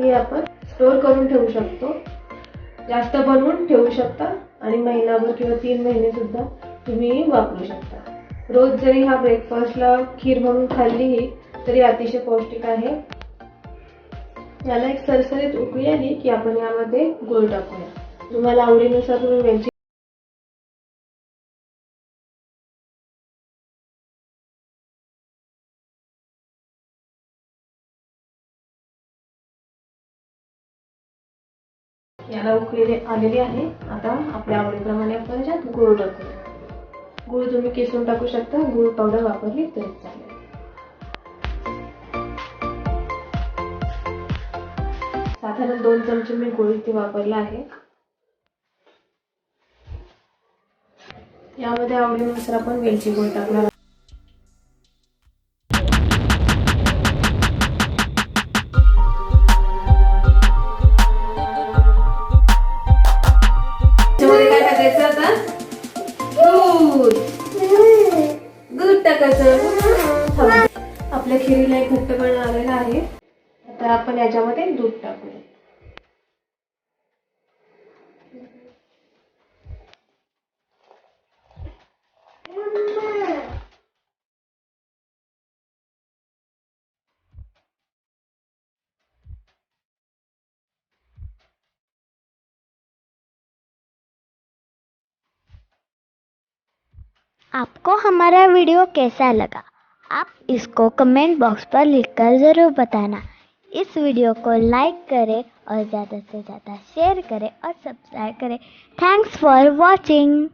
हे आपण स्टोअर करून ठेवू शकतो. जास्त बनवून ठेवू शकता आणि महिनाभर किंवा तीन महिने सुद्धा तुम्ही वापरू शकता. रोज जरी हा ब्रेकफास्टला खीर म्हणून खाल्लीही तरी अतिशय पौष्टिक आहे. याला एक सरसरीत उकळी आली की आपण यामध्ये गुळ टाकूया. तुम्हाला आवडीनुसार तुम्ही वेलची याला उकळी आलेली आहे. आता आपल्या आवडीप्रमाणे आपण याच्यात गुळ टाकूया. गुळ तुम्ही किसून टाकू शकता. गुळ पावडर वापरली तरी चालेल. साधारण दोन चमचे मी गुळ इथे वापरला आहे. यामध्ये आवडीनुसार आपण वेलची गुळ टाकणार टाकायचं आपल्या खिरीला एक घट्टपणा आलेला आहे. आता आपण याच्यामध्ये दूध टाकूया. आपको हमारा वीडियो कैसा लगा? आप इसको कमेंट बॉक्स पर लिखकर ज़रूर बताना। इस वीडियो को लाइक करें और ज़्यादा से ज़्यादा शेयर करें और सब्सक्राइब करें। Thanks for watching